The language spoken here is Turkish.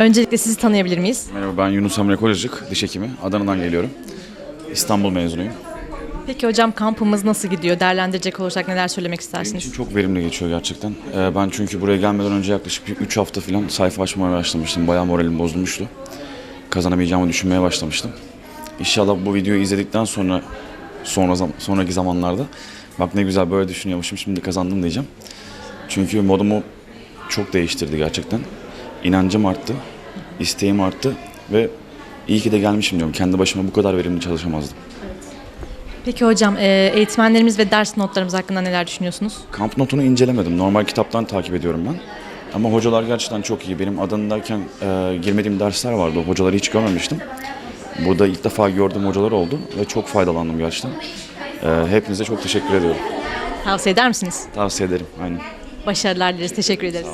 Öncelikle sizi tanıyabilir miyiz? Merhaba ben Yunus Emre Kocacık, diş hekimi. Adana'dan geliyorum. İstanbul mezunuyum. Peki hocam kampımız nasıl gidiyor? Değerlendirecek olursak neler söylemek Benim istersiniz? için çok verimli geçiyor gerçekten. Ee, ben çünkü buraya gelmeden önce yaklaşık 3 hafta falan sayfa açmaya başlamıştım. Bayağı moralim bozulmuştu. Kazanamayacağımı düşünmeye başlamıştım. İnşallah bu videoyu izledikten sonra sonra zam- sonraki zamanlarda bak ne güzel böyle düşünüyormuşum şimdi kazandım diyeceğim. Çünkü modumu çok değiştirdi gerçekten. İnancım arttı, isteğim arttı ve iyi ki de gelmişim diyorum. Kendi başıma bu kadar verimli çalışamazdım. Peki hocam e, eğitmenlerimiz ve ders notlarımız hakkında neler düşünüyorsunuz? Kamp notunu incelemedim. Normal kitaptan takip ediyorum ben. Ama hocalar gerçekten çok iyi. Benim adanındayken e, girmediğim dersler vardı. O hocaları hiç görmemiştim. Burada ilk defa gördüğüm hocalar oldu ve çok faydalandım gerçekten. E, hepinize çok teşekkür ediyorum. Tavsiye eder misiniz? Tavsiye ederim. Aynen. Başarılar dileriz. Teşekkür ederiz.